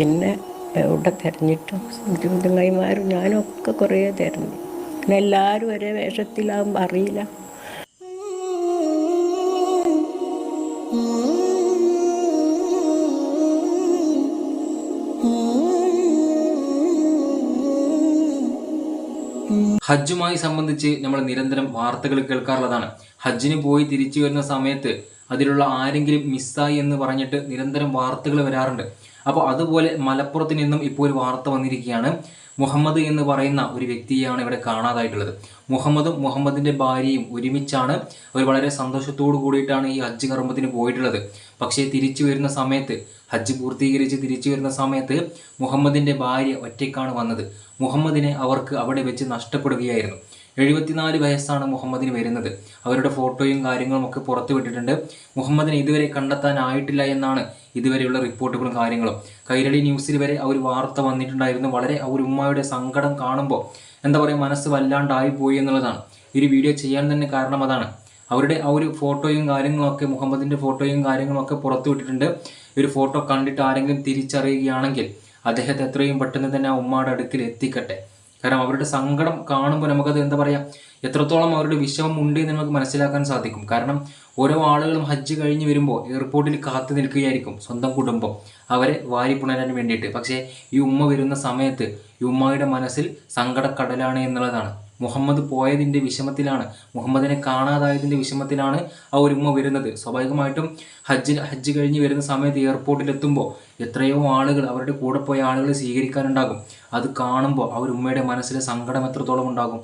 പിന്നെ എവിടെ തിരഞ്ഞിട്ടും ചുണ്ടുങ്ങൈമാരും ഞാനും ഒക്കെ കുറേ തിരഞ്ഞു. പിന്നെ എല്ലാവരും ഒരേ വേഷത്തിലാകുമ്പോൾ അറിയില്ല. ഹജ്ജുമായി സംബന്ധിച്ച് നമ്മൾ നിരന്തരം വാർത്തകൾ കേൾക്കാറുള്ളതാണ്. ഹജ്ജിന് പോയി തിരിച്ചു വരുന്ന സമയത്ത് അതിലുള്ള ആരെങ്കിലും മിസ്സായി എന്ന് പറഞ്ഞിട്ട് നിരന്തരം വാർത്തകൾ വരാറുണ്ട്. അപ്പോൾ അതുപോലെ മലപ്പുറത്ത് നിന്നും ഇപ്പോൾ ഒരു വാർത്ത വന്നിരിക്കുകയാണ്. മുഹമ്മദ് എന്ന് പറയുന്ന ഒരു വ്യക്തിയാണ് ഇവിടെ കാണാതായിട്ടുള്ളത്. മുഹമ്മദും മുഹമ്മദിന്റെ ഭാര്യയും ഒരുമിച്ചാണ് അവർ വളരെ സന്തോഷത്തോടു കൂടിയിട്ടാണ് ഈ ഹജ്ജ് കർമ്മത്തിന് പോയിട്ടുള്ളത്. പക്ഷേ തിരിച്ചു വരുന്ന സമയത്ത് ഹജ്ജ് പൂർത്തീകരിച്ച് തിരിച്ചു വരുന്ന സമയത്ത് മുഹമ്മദിന്റെ ഭാര്യ ഒറ്റയ്ക്കാണ് വന്നത്. മുഹമ്മദിനെ അവർക്ക് അവിടെ വെച്ച് നഷ്ടപ്പെടുകയായിരുന്നു. എഴുപത്തിനാല് വയസ്സാണ് മുഹമ്മദിന് വരുന്നത്. അവരുടെ ഫോട്ടോയും കാര്യങ്ങളും ഒക്കെ പുറത്തു വിട്ടിട്ടുണ്ട്. മുഹമ്മദിനെ ഇതുവരെ കണ്ടെത്താനായിട്ടില്ല എന്നാണ് ഇതുവരെയുള്ള റിപ്പോർട്ടുകളും കാര്യങ്ങളും. കൈരളി ന്യൂസിൽ വരെ അവർ വാർത്ത വന്നിട്ടുണ്ടായിരുന്നു. വളരെ ആ ഒരു ഉമ്മയുടെ സങ്കടം കാണുമ്പോൾ എന്താ പറയുക മനസ്സ് വല്ലാണ്ടായി പോയി എന്നുള്ളതാണ്. ഈ വീഡിയോ ചെയ്യാൻ തന്നെ കാരണം അതാണ്. അവരുടെ ആ ഒരു ഫോട്ടോയും കാര്യങ്ങളൊക്കെ മുഹമ്മദിന്റെ ഫോട്ടോയും കാര്യങ്ങളൊക്കെ പുറത്തു വിട്ടിട്ടുണ്ട്. ഒരു ഫോട്ടോ കണ്ടിട്ട് ആരെങ്കിലും തിരിച്ചറിയുകയാണെങ്കിൽ അദ്ദേഹത്തെ എത്രയും പെട്ടെന്ന് തന്നെ ആ ഉമ്മയുടെ അടുക്കിൽ എത്തിക്കട്ടെ. കാരണം അവരുടെ സങ്കടം കാണുമ്പോൾ നമുക്കത് എന്താ പറയുക എത്രത്തോളം അവരുടെ വിഷമം ഉണ്ട് എന്ന് നമുക്ക് മനസ്സിലാക്കാൻ സാധിക്കും. കാരണം ഓരോ ആളുകളും ഹജ്ജ് കഴിഞ്ഞ് വരുമ്പോൾ എയർപോർട്ടിൽ കാത്തു നിൽക്കുകയായിരിക്കും സ്വന്തം കുടുംബം. അവരെ വാരി പുണരാൻ വേണ്ടിയിട്ട്. പക്ഷേ ഈ ഉമ്മ വരുന്ന സമയത്ത് ഈ ഉമ്മയുടെ മനസ്സിൽ സങ്കടക്കടലാണ് എന്നുള്ളതാണ്. മുഹമ്മദ് പോയതിന്റെ വിഷമത്തിലാണ് മുഹമ്മദിനെ കാണാതായതിന്റെ വിഷമത്തിലാണ് ആ ഒരു ഉമ്മ വരുന്നത്. സ്വാഭാവികമായിട്ടും ഹജ്ജ് ഹജ്ജ് കഴിഞ്ഞ് വരുന്ന സമയത്ത് എയർപോർട്ടിലെത്തുമ്പോൾ എത്രയോ ആളുകൾ അവരുടെ കൂടെ പോയ ആളുകൾ സ്വീകരിക്കാനുണ്ടാകും. അത് കാണുമ്പോൾ ആ ഒരു ഉമ്മയുടെ മനസ്സിലെ സങ്കടം എത്രത്തോളം ഉണ്ടാകും?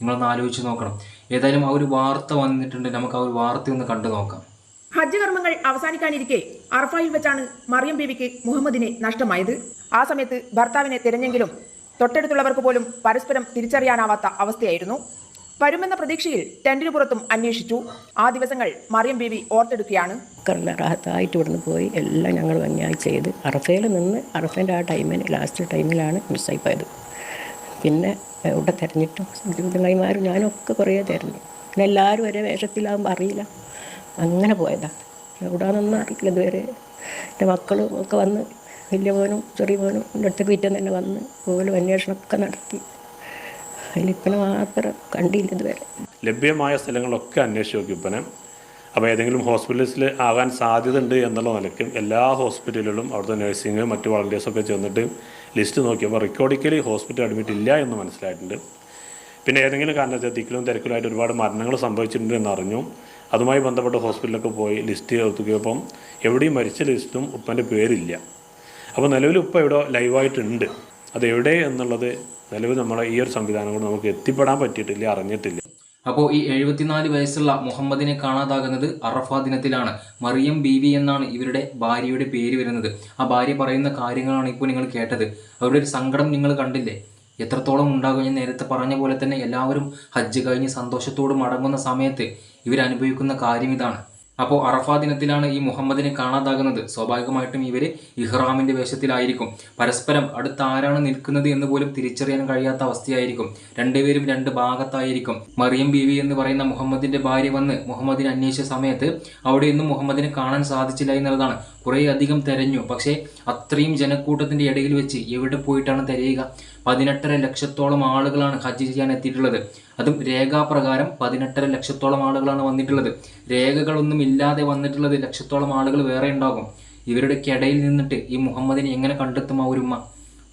നിങ്ങളൊന്ന് ആലോചിച്ച് നോക്കണം. ഏതായാലും ആ ഒരു വാർത്ത വന്നിട്ടുണ്ട്. നമുക്ക് ആ ഒരു വാർത്ത ഒന്ന് കണ്ടു നോക്കാം. ഹജ്ജ് കർമ്മങ്ങൾ അവസാനിക്കാനിരിക്കെ അർഫായിൽ വെച്ചാണ് മറിയം ബീവിക്ക് മുഹമ്മദിനെ നഷ്ടമായത്. ആ സമയത്ത് ഭർത്താവിനെ തിരഞ്ഞെങ്കിലും തൊട്ടടുത്തുള്ളവർക്ക് പോലും പരസ്പരം തിരിച്ചറിയാനാവാത്ത അവസ്ഥയായിരുന്നു. വരുമെന്ന പ്രതീക്ഷയിൽ ടെന്റിന് പുറത്തും അന്വേഷിച്ചു. ആ ദിവസങ്ങൾ മറിയം ബീവി ഓർത്തെടുക്കുകയാണ്. കണ്ട റാഹത്തായിട്ട് ഇവിടുന്ന് പോയി എല്ലാം ഞങ്ങൾ ഭംഗിയായി ചെയ്ത്. അറഫയിൽ നിന്ന് അറഫേന്റെ ആ ടൈമിന് ലാസ്റ്റ് ടൈമിലാണ് മിസ്സായി പോയത്. പിന്നെ ഇവിടെ തിരഞ്ഞിട്ടും ചുണ്ടുങ്ങൈമാരും ഞാനൊക്കെ കുറേ തിരഞ്ഞു. പിന്നെ എല്ലാവരും ഒരേ വേഷത്തിലാകുമ്പോൾ അറിയില്ല. അങ്ങനെ പോയതാണ് എവിടാന്നൊന്നും അറിയില്ല ഇതുവരെ. എന്റെ മക്കളും ഒക്കെ വന്ന് വലിയ മോനും ചെറിയ മോനും എന്റെ അടുത്ത് വീട്ടിൽ തന്നെ വന്ന് പോലും അന്വേഷണമൊക്കെ നടത്തി. അതിലിപ്പന മാത്രം കണ്ടില്ല ഇതുവരെ. ലഭ്യമായ സ്ഥലങ്ങളൊക്കെ അന്വേഷിച്ച് നോക്കി ഇപ്പനെ. അപ്പോൾ ഏതെങ്കിലും ഹോസ്പിറ്റൽസിൽ ആകാൻ സാധ്യതയുണ്ട് എന്നുള്ള നിലയ്ക്ക് എല്ലാ ഹോസ്പിറ്റലുകളും അവിടുത്തെ നഴ്സിംഗ് മറ്റു വളണ്ടിയേഴ്സൊക്കെ ചെന്നിട്ട് ലിസ്റ്റ് നോക്കിയപ്പോൾ റെക്കോർഡിക്കലി ഹോസ്പിറ്റൽ അഡ്മിറ്റ് ഇല്ല എന്ന് മനസ്സിലായിട്ടുണ്ട്. പിന്നെ ഏതെങ്കിലും കാരണത്തിൽ തിക്കിലും തിരക്കിലായിട്ട് ഒരുപാട് മരണങ്ങൾ സംഭവിച്ചിട്ടുണ്ട് എന്ന് അറിഞ്ഞു. അതുമായി ബന്ധപ്പെട്ട ഹോസ്പിറ്റലൊക്കെ പോയി ലിസ്റ്റ് നോക്കിയപ്പം എവിടെയും മരിച്ച ലിസ്റ്റും ഉപ്പന്റെ പേരില്ല. അപ്പോൾ നിലവിൽ ഉപ്പ എവിടെ ലൈവായിട്ടുണ്ട്. അതെവിടെ എന്നുള്ളത് നിലവിൽ നമ്മളെ ഈ ഒരു സംവിധാനം കൊണ്ട് നമുക്ക് എത്തിപ്പെടാൻ പറ്റിയിട്ടില്ല അറിഞ്ഞിട്ടില്ല. അപ്പോൾ ഈ എഴുപത്തിനാല് വയസ്സുള്ള മുഹമ്മദിനെ കാണാതാകുന്നത് അറഫ ദിനത്തിലാണ്. മറിയം ബീവി എന്നാണ് ഇവരുടെ ഭാര്യയുടെ പേര് വരുന്നത്. ആ ഭാര്യ പറയുന്ന കാര്യങ്ങളാണ് ഇപ്പോൾ നിങ്ങൾ കേട്ടത്. അവരുടെ ഒരു സങ്കടം നിങ്ങൾ കണ്ടില്ലേ? എത്രത്തോളം ഉണ്ടാകും? ഞാൻ നേരത്തെ പറഞ്ഞ പോലെ തന്നെ എല്ലാവരും ഹജ്ജ് കഴിഞ്ഞ് സന്തോഷത്തോട് മടങ്ങുന്ന സമയത്ത് ഇവരനുഭവിക്കുന്ന കാര്യം ഇതാണ്. അപ്പോൾ അറഫ ദിനത്തിലാണ് ഈ മുഹമ്മദിനെ കാണാതാകുന്നത്. സ്വാഭാവികമായിട്ടും ഇവർ ഇഹ്റാമിന്റെ വേഷത്തിലായിരിക്കും. പരസ്പരം അടുത്ത് ആരാണ് നിൽക്കുന്നത് എന്ന് പോലും തിരിച്ചറിയാൻ കഴിയാത്ത അവസ്ഥയായിരിക്കും. രണ്ടുപേരും രണ്ട് ഭാഗത്തായിരിക്കും. മറിയം ബീവി എന്ന് പറയുന്ന മുഹമ്മദിന്റെ ഭാര്യ വന്ന് മുഹമ്മദിനെ അന്വേഷിച്ച സമയത്ത് അവിടെയൊന്നും മുഹമ്മദിനെ കാണാൻ സാധിച്ചില്ല എന്നുള്ളതാണ്. കുറേ അധികം തെരഞ്ഞു. പക്ഷേ അത്രയും ജനക്കൂട്ടത്തിന്റെ ഇടയിൽ വെച്ച് എവിടെ പോയിട്ടാണ് തിരയുക? പതിനെട്ടര ലക്ഷത്തോളം ആളുകളാണ് ഹജ്ജ് ചെയ്യാൻ എത്തിയിട്ടുള്ളത്. അതും രേഖാപ്രകാരം പതിനെട്ടര ലക്ഷത്തോളം ആളുകളാണ് വന്നിട്ടുള്ളത്. രേഖകളൊന്നും ഇല്ലാതെ വന്നിട്ടുള്ളത് ലക്ഷത്തോളം ആളുകൾ വേറെ ഉണ്ടാകും. ഇവരുടെ കിടയിൽ നിന്നിട്ട് ഈ മുഹമ്മദിനെ എങ്ങനെ കണ്ടെത്തും ആ ഒരു ഉമ്മ?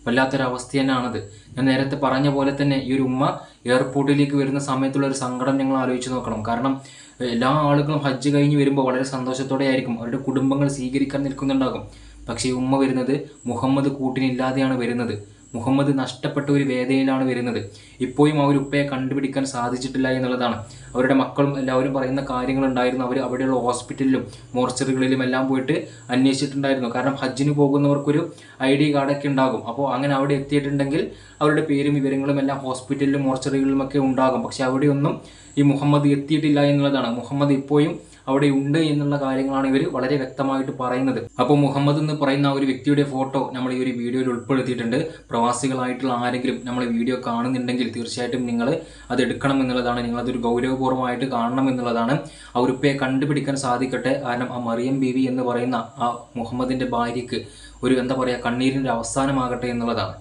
വല്ലാത്തൊരവസ്ഥ തന്നെയാണത്. ഞാൻ നേരത്തെ പറഞ്ഞ പോലെ തന്നെ ഈ ഒരു ഉമ്മ എയർപോർട്ടിലേക്ക് വരുന്ന സമയത്തുള്ള ഒരു സങ്കടം ഞങ്ങൾ ആലോചിച്ച് നോക്കണം. കാരണം എല്ലാ ആളുകളും ഹജ്ജ് കഴിഞ്ഞ് വരുമ്പോൾ വളരെ സന്തോഷത്തോടെ ആയിരിക്കും. അവരുടെ കുടുംബങ്ങൾ സ്വീകരിക്കാൻ നിൽക്കുന്നുണ്ടാകും. പക്ഷേ ഈ ഉമ്മ വരുന്നത് മുഹമ്മദ് കൂട്ടിനില്ലാതെയാണ് വരുന്നത്. മുഹമ്മദ് നഷ്ടപ്പെട്ട ഒരു വേദനയിലാണ് വരുന്നത്. ഇപ്പോഴും ഒരു ഉപ്പയെ കണ്ടുപിടിക്കാൻ സാധിച്ചിട്ടില്ല എന്നുള്ളതാണ്. അവരുടെ മക്കളും എല്ലാവരും പറയുന്ന കാര്യങ്ങളുണ്ടായിരുന്നു. അവർ അവിടെയുള്ള ഹോസ്പിറ്റലിലും മോർച്ചറികളിലും എല്ലാം പോയിട്ട് അന്വേഷിച്ചിട്ടുണ്ടായിരുന്നു. കാരണം ഹജ്ജിന് പോകുന്നവർക്കൊരു ഐ ഡി കാർഡൊക്കെ ഉണ്ടാകും. അപ്പോൾ അങ്ങനെ അവിടെ എത്തിയിട്ടുണ്ടെങ്കിൽ അവരുടെ പേരും വിവരങ്ങളും എല്ലാം ഹോസ്പിറ്റലിലും മോർച്ചറികളിലും ഒക്കെ ഉണ്ടാകും. പക്ഷെ അവിടെയൊന്നും ഈ മുഹമ്മദ് എത്തിയിട്ടില്ല എന്നുള്ളതാണ്. മുഹമ്മദ് ഇപ്പോഴും അവിടെ ഉണ്ട് എന്നുള്ള കാര്യങ്ങളാണ് ഇവർ വളരെ വ്യക്തമായിട്ട് പറയുന്നത്. അപ്പോൾ മുഹമ്മദ് എന്ന് പറയുന്ന ഒരു വ്യക്തിയുടെ ഫോട്ടോ നമ്മൾ ഈ ഒരു വീഡിയോയിൽ ഉൾപ്പെടുത്തിയിട്ടുണ്ട്. പ്രവാസികളായിട്ടുള്ള ആരെങ്കിലും നമ്മൾ വീഡിയോ കാണുന്നുണ്ടെങ്കിൽ തീർച്ചയായിട്ടും നിങ്ങൾ അത് എടുക്കണം എന്നുള്ളതാണ്. നിങ്ങൾ അതൊരു ഗൗരവപൂർവമായിട്ട് കാണണം എന്നുള്ളതാണ്. ആ ഉറുപ്പയെ കണ്ടുപിടിക്കാൻ സാധിക്കട്ടെ. കാരണം ആ മറിയം ബീവി എന്ന് പറയുന്ന ആ മുഹമ്മദിന്റെ ഭാര്യയ്ക്ക് ഒരു എന്താ പറയുക കണ്ണീരിന്റെ അവസാനമാകട്ടെ എന്നുള്ളതാണ്.